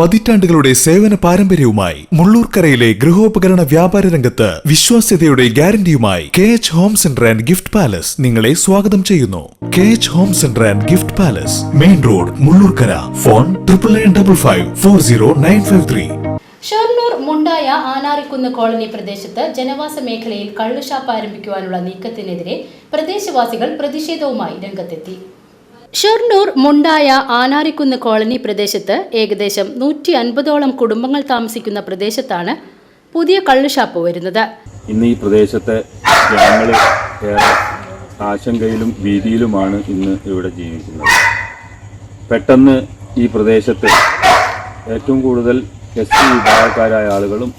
പതിറ്റാണ്ടുകളുടെ സേവന പാരമ്പര്യവുമായി മുള്ളൂർക്കരയിലെ ഗൃഹോപകരണ വ്യാപാര രംഗത്ത് വിശ്വാസ്യതയുടെ ഗ്യാരണ്ടിയുമായി K H home centre and gift palace നിങ്ങളെ സ്വാഗതം ചെയ്യുന്നു. K H home centre and gift palace main road Mullurkara. Phone triple nine double five four zero nine five three. Shoranur മുണ്ടായ ആനാറിക്കുന്ന് colony പ്രദേശത്ത് ജനവാസ മേഖലയിൽ കള്ളുഷാപ്പ് ആരംഭിക്കുവാനുള്ള നീക്കത്തിനെതിരെ പ്രദേശവാസികൾ പ്രതിഷേധവുമായി രംഗത്തെത്തി. ഷൊർണൂർ മുണ്ടായ ആനാറിക്കുന്ന് കോളനി പ്രദേശത്ത് ഏകദേശം നൂറ്റി അൻപതോളം കുടുംബങ്ങൾ താമസിക്കുന്ന പ്രദേശത്താണ് പുതിയ കള്ളുഷാപ്പ് വരുന്നത്. ഇന്ന് ഈ പ്രദേശത്തെ ജനങ്ങൾ ആശങ്കയിലും ഭീതിയിലുമാണ് ഇന്ന് ഇവിടെ ജീവിക്കുന്നത്. പെട്ടെന്ന് ഈ പ്രദേശത്ത് ഏറ്റവും കൂടുതൽ എസ് ടി വിഭാഗക്കാരായ ആളുകളും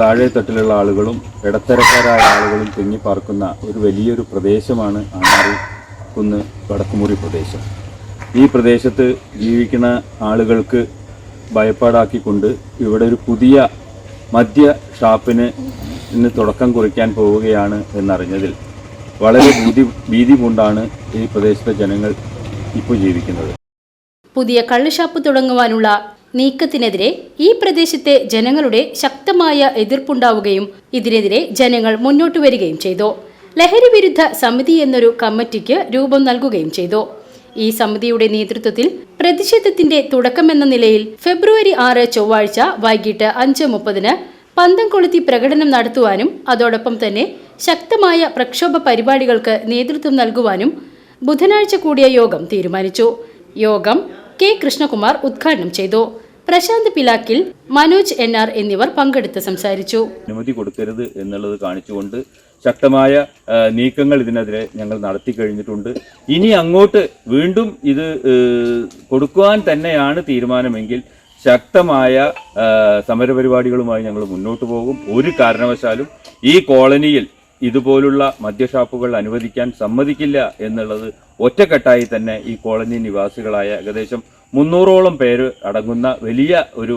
താഴെ തട്ടിലുള്ള ആളുകളും ഇടത്തരക്കാരായ ആളുകളും തിങ്ങി പാർക്കുന്ന ഒരു വലിയൊരു പ്രദേശമാണ് ആനാറി കുന്ന് വടക്കുമുറി പ്രദേശം. ഈ പ്രദേശത്ത് ജീവിക്കുന്ന ആളുകൾക്ക് ഭയപ്പാടാക്കിക്കൊണ്ട് ഇവിടെ ഒരു പുതിയ മദ്യ ഷാപ്പിന് ഇന്ന് തുടക്കം കുറിക്കാൻ പോവുകയാണ് എന്നറിഞ്ഞതിൽ വളരെ ഭീതി ഭീതി കൊണ്ടാണ് ഈ പ്രദേശത്തെ ജനങ്ങൾ ഇപ്പോൾ ജീവിക്കുന്നത്. പുതിയ കള്ളുഷാപ്പ് തുടങ്ങുവാനുള്ള നീക്കത്തിനെതിരെ ഈ പ്രദേശത്തെ ജനങ്ങളുടെ ശക്തമായ എതിർപ്പുണ്ടാവുകയും ഇതിനെതിരെ ജനങ്ങൾ മുന്നോട്ട് വരികയും ചെയ്തു. ലഹരി വിരുദ്ധ സമിതി എന്നൊരു കമ്മിറ്റിക്ക് രൂപം നൽകുകയും ചെയ്തു. ഈ സമിതിയുടെ നേതൃത്വത്തിൽ പ്രതിഷേധത്തിന്റെ തുടക്കമെന്ന നിലയിൽ ഫെബ്രുവരി ആറ് ചൊവ്വാഴ്ച വൈകിട്ട് അഞ്ച് മുപ്പതിന് പന്തം കൊളുത്തി പ്രകടനം നടത്തുവാനും അതോടൊപ്പം തന്നെ ശക്തമായ പ്രക്ഷോഭ പരിപാടികൾക്ക് നേതൃത്വം നൽകുവാനും ബുധനാഴ്ച കൂടിയ യോഗം തീരുമാനിച്ചു. യോഗം കെ കൃഷ്ണകുമാർ ഉദ്ഘാടനം ചെയ്തു. പ്രശാന്ത് പിലാക്കിൽ മനോജ് എൻ ആർ എന്നിവർ പങ്കെടുത്ത് സംസാരിച്ചു. അനുമതി കൊടുക്കരുത് എന്നുള്ളത് കാണിച്ചുകൊണ്ട് ശക്തമായ നീക്കങ്ങൾ ഇതിനെതിരെ ഞങ്ങൾ നടത്തി കഴിഞ്ഞിട്ടുണ്ട്. ഇനി അങ്ങോട്ട് വീണ്ടും ഇത് കൊടുക്കുവാൻ തന്നെയാണ് തീരുമാനമെങ്കിൽ ശക്തമായ സമരപരിപാടികളുമായി ഞങ്ങൾ മുന്നോട്ട് പോകും. ഒരു കാരണവശാലും ഈ കോളനിയിൽ ഇതുപോലുള്ള മദ്യഷാപ്പുകൾ അനുവദിക്കാൻ സമ്മതിക്കില്ല എന്നുള്ളത് ഒറ്റക്കെട്ടായി തന്നെ ഈ കോളനി നിവാസികളായ ഏകദേശം മുന്നൂറോളം പേര് അടങ്ങുന്ന വലിയ ഒരു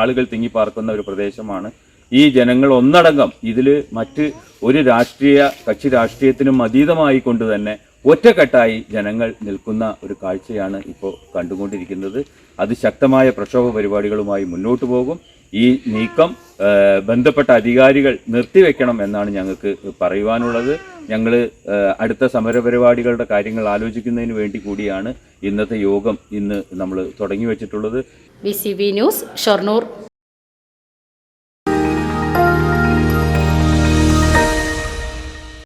ആളുകൾ തിങ്ങിപ്പാർക്കുന്ന ഒരു പ്രദേശമാണ്. ഈ ജനങ്ങൾ ഒന്നടങ്കം ഇതിൽ മറ്റ് ഒരു രാഷ്ട്രീയ കക്ഷി രാഷ്ട്രീയത്തിനും അതീതമായി കൊണ്ട് തന്നെ ഒറ്റക്കെട്ടായി ജനങ്ങൾ നിൽക്കുന്ന ഒരു കാഴ്ചയാണ് ഇപ്പോൾ കണ്ടുകൊണ്ടിരിക്കുന്നത്. അത് ശക്തമായ പ്രക്ഷോഭ പരിപാടികളുമായി മുന്നോട്ട് പോകും. ഈ നീക്കം ബന്ധപ്പെട്ട അധികാരികൾ നിർത്തിവെക്കണം എന്നാണ് ഞങ്ങൾക്ക് പറയുവാനുള്ളത്. ഞങ്ങൾ അടുത്ത സമരപരിപാടികളുടെ കാര്യങ്ങൾ ആലോചിക്കുന്നതിന് വേണ്ടി കൂടിയാണ് ഇന്നത്തെ യോഗം ഇന്ന് നമ്മൾ തുടങ്ങി വെച്ചിട്ടുള്ളത്. B news Shoranur.